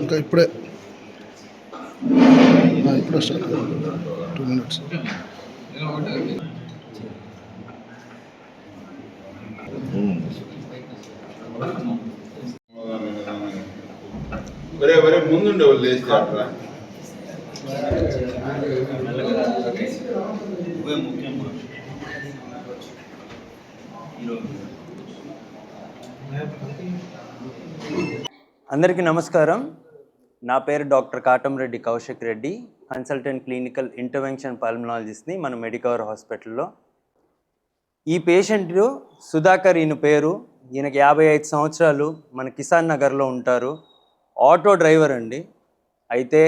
ఇంకా ఇప్పుడే. ఇప్పుడే స్టార్ట్ టూ మినిట్స్ వరే వరే ముందుండే వాళ్ళు లేచారా అందరికీ నమస్కారం. నా పేరు doctor Katamreddy Kaushik Reddy. Consultant clinical intervention పల్మనాలజిస్ట్ని మన మెడికవర్ హాస్పిటల్లో. ఈ పేషెంట్ సుధాకర్ ఈయన పేరు. ఈయనకి యాభై ఐదు సంవత్సరాలు మన కిసాన్ నగర్లో ఉంటారు. ఆటో డ్రైవర్ అండి. అయితే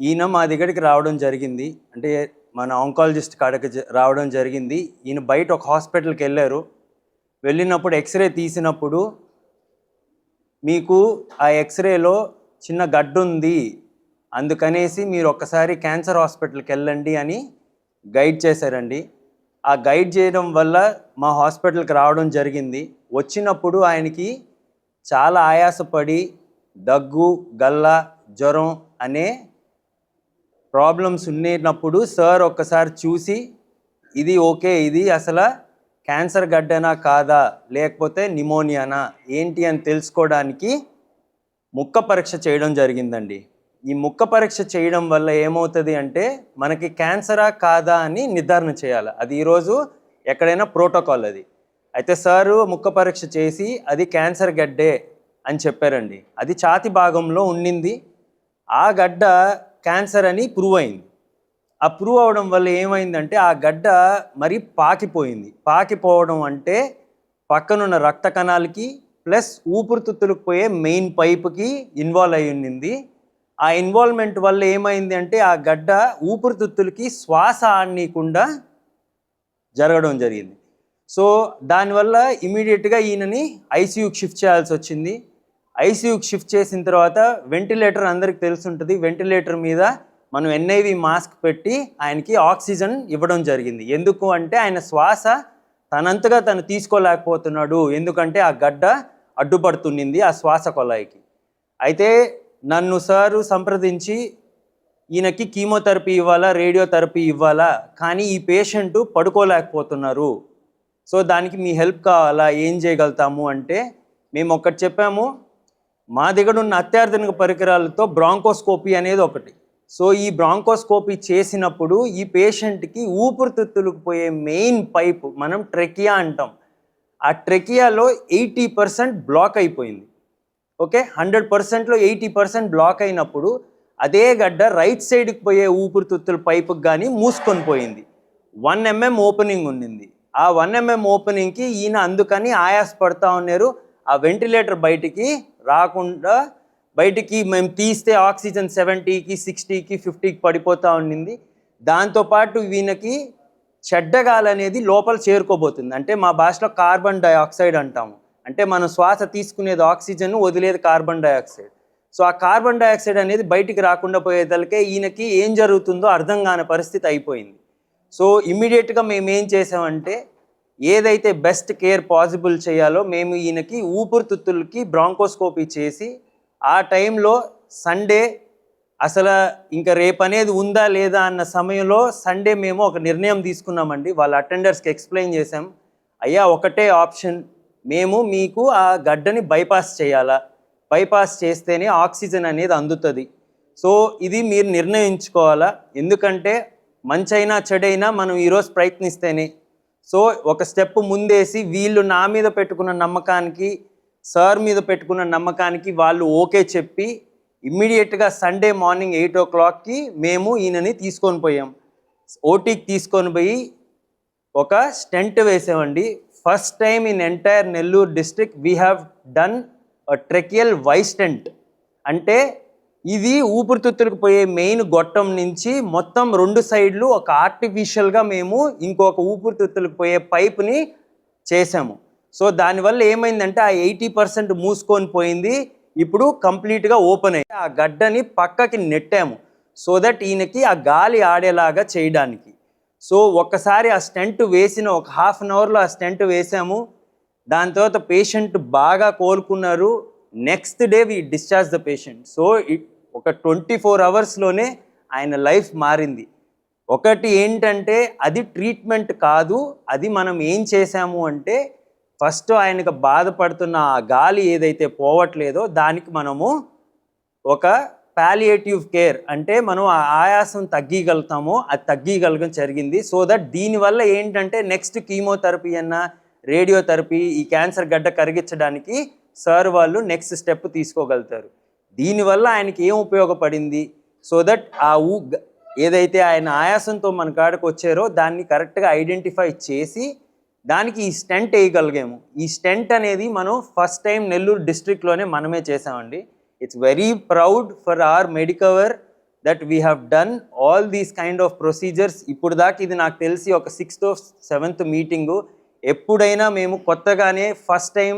ఈయన మా దగ్గరికి రావడం జరిగింది. అంటే మన ఆంకాలజిస్ట్ కాడకి రావడం జరిగింది. ఈయన బయట ఒక హాస్పిటల్కి వెళ్ళారు. వెళ్ళినప్పుడు ఎక్స్రే తీసినప్పుడు మీకు ఆ ఎక్స్రేలో చిన్న గడ్డు ఉంది. అందుకనేసి మీరు ఒక్కసారి క్యాన్సర్ హాస్పిటల్కి వెళ్ళండి అని గైడ్ చేశారండి. ఆ గైడ్ చేయడం వల్ల మా హాస్పిటల్కి రావడం జరిగింది. వచ్చినప్పుడు ఆయనకి చాలా ఆయాసపడి దగ్గు గల్ల జ్వరం అనే ప్రాబ్లమ్స్ ఉన్నప్పుడు సార్ ఒక్కసారి చూసి ఇది ఓకే ఇది అసలు క్యాన్సర్ గడ్డనా కాదా లేకపోతే నిమోనియానా ఏంటి అని తెలుసుకోవడానికి ముక్క పరీక్ష చేయడం జరిగిందండి. ఈ ముక్క పరీక్ష చేయడం వల్ల ఏమవుతుంది అంటే మనకి క్యాన్సరా కాదా అని నిర్ధారణ చేయాలి. అది ఈరోజు ఎక్కడైనా ప్రోటోకాల్ అది. అయితే సారు ముక్క పరీక్ష చేసి అది క్యాన్సర్ గడ్డే అని చెప్పారండి. అది ఛాతి భాగంలో ఉండింది. ఆ గడ్డ క్యాన్సర్ అని ప్రూవ్ అయింది. ఆ ప్రూవ్ అవడం వల్ల ఏమైందంటే ఆ గడ్డ మరి పాకిపోయింది. పాకిపోవడం అంటే పక్కనున్న రక్త కణాలకి ప్లస్ ఊపిరితిత్తులకు పోయే మెయిన్ పైప్కి ఇన్వాల్వ్ అయి ఉండింది. ఆ ఇన్వాల్వ్మెంట్ వల్ల ఏమైంది అంటే ఆ గడ్డ ఊపిరితిత్తులకి శ్వాస ఆడనీయకుండా జరగడం జరిగింది. సో దానివల్ల ఇమీడియట్గా ఈయనని ఐసీయూకి షిఫ్ట్ చేయాల్సి వచ్చింది. ఐసీయూకి షిఫ్ట్ చేసిన తర్వాత వెంటిలేటర్ అందరికి తెలిసి ఉంటుంది వెంటిలేటర్ మీద మనం ఎన్ఐవి మాస్క్ పెట్టి ఆయనకి ఆక్సిజన్ ఇవ్వడం జరిగింది. ఎందుకు అంటే ఆయన శ్వాస తనంతగా తను తీసుకోలేకపోతున్నాడు. ఎందుకంటే ఆ గడ్డ అడ్డుపడుతుండింది ఆ శ్వాస కొలాయికి అయితే నన్ను సారు సంప్రదించి ఈయనకి కీమోథెరపీ ఇవ్వాలా రేడియోథెరపీ ఇవ్వాలా? కానీ ఈ పేషెంట్ పడుకోలేకపోతున్నారు. సో దానికి మీ హెల్ప్ కావాలా? ఏం చేయగలుగుతాము అంటే మేము ఒకటి చెప్పాము. మా దగ్గర ఉన్న అత్యాధునిక పరికరాలతో బ్రాంకోస్కోపీ అనేది ఒకటి. సో ఈ బ్రాంకోస్కోపీ చేసినప్పుడు ఈ పేషెంట్కి ఊపిరితిత్తులకు పోయే మెయిన్ పైప్ మనం ట్రెకియా అంటాం. ఆ ట్రెకియాలో ఎయిటీ పర్సెంట్ బ్లాక్ అయిపోయింది. ఓకే? హండ్రెడ్ పర్సెంట్లో ఎయిటీ పర్సెంట్ బ్లాక్ అయినప్పుడు అదే గడ్డ రైట్ సైడ్కి పోయే ఊపిరితిత్తుల పైపుకి కానీ మూసుకొని పోయింది. వన్ ఎంఎం ఓపెనింగ్ ఉండింది. ఆ వన్ ఎంఎం ఓపెనింగ్కి ఈయన అందుకని ఆయాసపడతా ఉన్నారు. ఆ వెంటిలేటర్ బయటికి రాకుండా బయటికి మేము తీస్తే ఆక్సిజన్ సెవెంటీకి సిక్స్టీకి ఫిఫ్టీకి పడిపోతూ ఉండింది. దాంతోపాటు ఈయనకి చెడ్డగాలి అనేది లోపల చేరుకోబోతుంది. అంటే మా భాషలో కార్బన్ డైఆక్సైడ్ అంటాము. అంటే మనం శ్వాస తీసుకునేది ఆక్సిజన్ వదిలేది కార్బన్ డైఆక్సైడ్ సో ఆ కార్బన్ డైఆక్సైడ్ అనేది బయటికి రాకుండా పోయేదలకే ఈయనకి ఏం జరుగుతుందో అర్థం కాని పరిస్థితి అయిపోయింది. సో ఇమ్మీడియట్గా మేము ఏం చేసామంటే ఏదైతే బెస్ట్ కేర్ పాసిబుల్ చేయాలో మేము ఈయనకి ఊపిరితిత్తులకి బ్రాంకోస్కోపీ చేసి ఆ టైంలో సండే అసలు ఇంకా రేపనేది ఉందా లేదా అన్న సమయంలో సండే మేము ఒక నిర్ణయం తీసుకున్నామండి. వాళ్ళ అటెండర్స్కి ఎక్స్ప్లెయిన్ చేసాం అయ్యా ఒకటే ఆప్షన్ మేము మీకు ఆ గడ్డని బైపాస్ చేయాలా? బైపాస్ చేస్తేనే ఆక్సిజన్ అనేది అందుతుంది. సో ఇది మీరు నిర్ణయించుకోవాలా? ఎందుకంటే మంచైనా చెడైనా మనం ఈరోజు ప్రయత్నిస్తేనే సో ఒక స్టెప్ ముందేసి వీళ్ళు నా మీద పెట్టుకున్న నమ్మకానికి సార్ మీద పెట్టుకున్న నమ్మకానికి వాళ్ళు ఓకే చెప్పి ఇమ్మీడియట్గా సండే మార్నింగ్ ఎయిట్ ఓ క్లాక్కి మేము ఈయనని తీసుకొని పోయాం. ఓటీకి తీసుకొని పోయి ఒక స్టెంట్ వేసామండి. First time in entire Nellore district we have done tracheal Y stent అంటే ఇది ఊపిరితిత్తులకు పోయే మెయిన్ గొట్టం నుంచి మొత్తం రెండు సైడ్లు ఒక ఆర్టిఫిషియల్గా మేము ఇంకొక ఊపిరితిత్తులకు పోయే పైప్ని చేసాము సో దానివల్ల ఏమైందంటే ఆ ఎయిటీ పర్సెంట్ మూసుకొని పోయింది. ఇప్పుడు కంప్లీట్గా ఓపెన్ అయ్యి ఆ గడ్డని పక్కకి నెట్టాము. సో దట్ ఈయనకి ఆ గాలి ఆడేలాగా చేయడానికి. సో ఒక్కసారి ఆ స్టెంట్ వేసిన ఒక హాఫ్ అన్ అవర్లో ఆ స్టెంట్ వేసాము. దాని తర్వాత పేషెంట్ బాగా కోలుకున్నారు. Next day we discharge the patient so it ఒక ట్వంటీ ఫోర్ అవర్స్లోనే ఆయన లైఫ్ మారింది. ఒకటి ఏంటంటే అది ట్రీట్మెంట్ కాదు అది మనం ఏం చేసాము అంటే ఫస్ట్ ఆయనకు బాధపడుతున్న ఆ గాలి ఏదైతే పోవట్లేదో దానికి మనము ఒక పాలియేటివ్ కేర్ అంటే మనం ఆ ఆయాసం తగ్గగలుగుతామో అది తగ్గగలగడం జరిగింది. సో దట్ దీనివల్ల ఏంటంటే నెక్స్ట్ కీమోథెరపీ అన్న రేడియోథెరపీ ఈ క్యాన్సర్ గడ్డ కరిగించడానికి సార్ వాళ్ళు నెక్స్ట్ స్టెప్ తీసుకోగలుగుతారు. దీనివల్ల ఆయనకి ఏం ఉపయోగపడింది? సో దట్ ఆ ఊ ఏదైతే ఆయన ఆయాసంతో మన కాడకు వచ్చారో దాన్ని కరెక్ట్గా ఐడెంటిఫై చేసి దానికి ఈ స్టెంట్ వేయగలిగాము. ఈ స్టెంట్ అనేది మనం ఫస్ట్ టైం నెల్లూరు డిస్ట్రిక్ట్లోనే మనమే చేసామండి it's very proud for our Medicover that we have done all these kind of procedures ఇప్పుడు దాకా ఇది నాకు తెలిసి ఒక సిక్స్త్ సెవెంత్ మీటింగు ఎప్పుడైనా మేము కొత్తగానే ఫస్ట్ టైం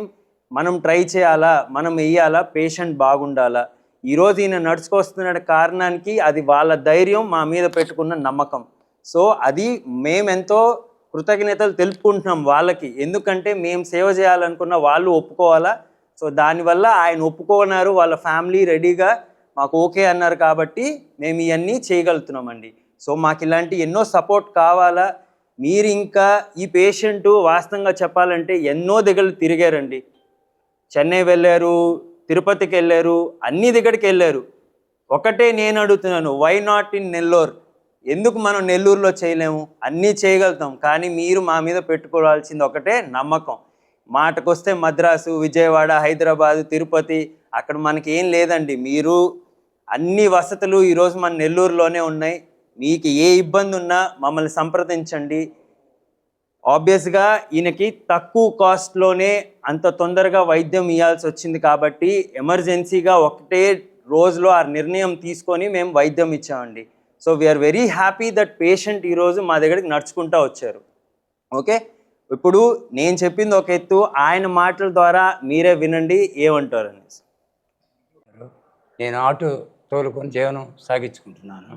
మనం ట్రై చేయాలా? మనం వెయ్యాలా పేషెంట్ బాగుండాలా? ఈరోజు ఈయన నడుచుకొస్తున్న కారణానికి అది వాళ్ళ ధైర్యం మా మీద పెట్టుకున్న నమ్మకం. సో అది మేమెంతో కృతజ్ఞతలు తెలుపుకుంటున్నాం వాళ్ళకి. ఎందుకంటే మేము సేవ చేయాలనుకున్న వాళ్ళు ఒప్పుకోవాలా? సో దానివల్ల ఆయన ఒప్పుకోన్నారు వాళ్ళ ఫ్యామిలీ రెడీగా మాకు ఓకే అన్నారు కాబట్టి మేము ఇవన్నీ చేయగలుగుతున్నామండి. సో మాకు ఇలాంటి ఎన్నో సపోర్ట్ కావాలా? మీరు ఇంకా ఈ పేషెంట్ వాస్తవంగా చెప్పాలంటే ఎన్నో దగ్గర తిరిగారండి. చెన్నై వెళ్ళారు తిరుపతికి వెళ్ళారు అన్ని దగ్గరికి వెళ్ళారు. ఒకటే నేను అడుగుతున్నాను వై నాట్ ఇన్ నెల్లూరు ఎందుకు మనం నెల్లూరులో చేయలేము? అన్నీ చేయగలుగుతాం కానీ మీరు మా మీద పెట్టుకోవాల్సింది ఒకటే నమ్మకం. మాటకొస్తే మద్రాసు విజయవాడ హైదరాబాదు తిరుపతి అక్కడ మనకి ఏం లేదండి. మీరు అన్ని వసతులు ఈరోజు మన నెల్లూరులోనే ఉన్నాయి. మీకు ఏ ఇబ్బంది ఉన్నా మమ్మల్ని సంప్రదించండి. ఆబ్వియస్గా ఈయనకి తక్కువ కాస్ట్లోనే అంత తొందరగా వైద్యం ఇవ్వాల్సి వచ్చింది కాబట్టి ఎమర్జెన్సీగా ఒకటే రోజులో ఆ నిర్ణయం తీసుకొని మేము వైద్యం ఇచ్చామండి. So we are very happy that patient ఈరోజు మా దగ్గరికి నడుచుకుంటూ వచ్చారు. ఓకే ఇప్పుడు నేను చెప్పింది ఒక ఎత్తు ఆయన మాటల ద్వారా మీరే వినండి ఏమంటారు అనేసి నేను ఆటో తోలుకొని జీవనం సాగించుకుంటున్నాను.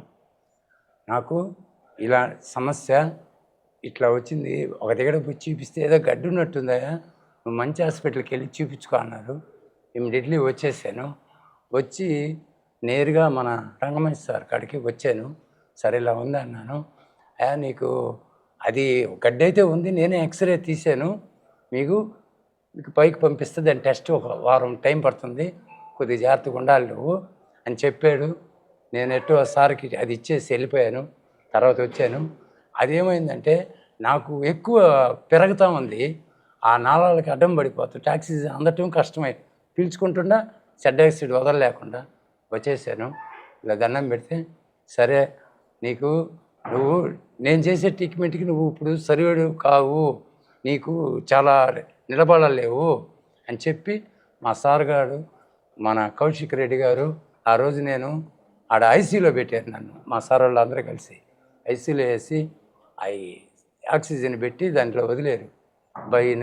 నాకు ఇలా సమస్య ఇట్లా వచ్చింది. ఒక దగ్గర పోయి చూపిస్తే ఏదో గడ్డు ఉన్నట్టుందా? నువ్వు మంచి హాస్పిటల్కి వెళ్ళి చూపించుకో అన్నారు. ఇమ్మీడియట్లీ వచ్చేసాను. వచ్చి నేరుగా మన రంగమంచి సార్ కాడికి వచ్చాను. సరే ఇలా ఉంది అన్నాను. "అయ్యా, నీకు అది గడ్డైతే అయితే ఉంది నేనే ఎక్స్రే తీసాను మీకు మీకు పైకి పంపిస్తే దాని టెస్ట్ ఒక వారం టైం పడుతుంది. కొద్దిగా జాగ్రత్తగా ఉండాలి నువ్వు అని చెప్పాడు. నేను ఎట్టో సార్కి అది ఇచ్చేసి వెళ్ళిపోయాను. తర్వాత వచ్చాను. అదేమైందంటే నాకు ఎక్కువ పెరుగుతూ ఉంది. ఆ నాళాలకి అడ్డం పడిపోతూ ట్యాక్సీ అందటం కష్టమై. పీల్చుకుంటుండా చెడ్డ ఆక్సిడ్ వదలలేకుండా వచ్చేసాను. ఇలా దండం పెడితే సరే నీకు నువ్వు నేను చేసే ట్రీట్మెంట్కి నువ్వు ఇప్పుడు సరివేడు కావు. నీకు చాలా నిలబడలేవు అని చెప్పి మా సార్ గారు మన కౌశిక్ రెడ్డి గారు ఆ రోజు నేను ఆడ ఐసీలో పెట్టారు నన్ను. మా సార్ వాళ్ళు అందరూ కలిసి ఐసీలో వేసి అవి ఆక్సిజన్ పెట్టి దాంట్లో వదిలేరు. బై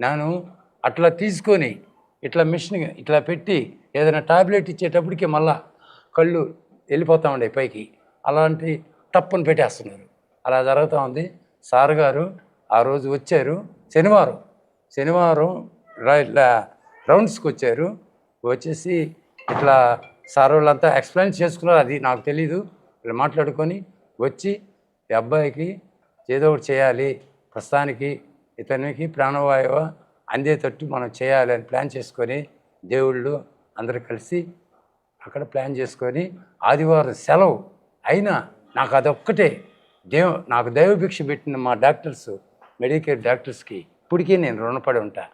నేను అట్లా తీసుకొని ఇట్లా మిషన్ ఇట్లా పెట్టి ఏదైనా టాబ్లెట్ ఇచ్చేటప్పటికి మళ్ళా కళ్ళు వెళ్ళిపోతూ ఉండే పైకి. అలాంటి టప్పుని పెట్టేస్తున్నారు. అలా జరుగుతూ ఉంది. సార్ గారు ఆ రోజు వచ్చారు. శనివారం శనివారం రౌండ్స్కి వచ్చారు. వచ్చేసి ఇట్లా సార్ వాళ్ళంతా ఎక్స్ప్లెయిన్ చేసుకున్నారు. అది నాకు తెలీదు. ఇట్లా మాట్లాడుకొని వచ్చి ఈ అబ్బాయికి ఏదో ఒకటి చేయాలి. ప్రస్తుతానికి ఇతనికి ప్రాణవాయువు అందేటట్టు మనం చేయాలి అని ప్లాన్ చేసుకొని దేవుళ్ళు అందరు కలిసి అక్కడ ప్లాన్ చేసుకొని ఆదివారం సెలవు అయినా నాకు అదొక్కటే. దేవ నాకు దైవభిక్ష పెట్టిన మా డాక్టర్స్ మెడికేర్ డాక్టర్స్కి ఇప్పటికీ నేను రుణపడి ఉంటా.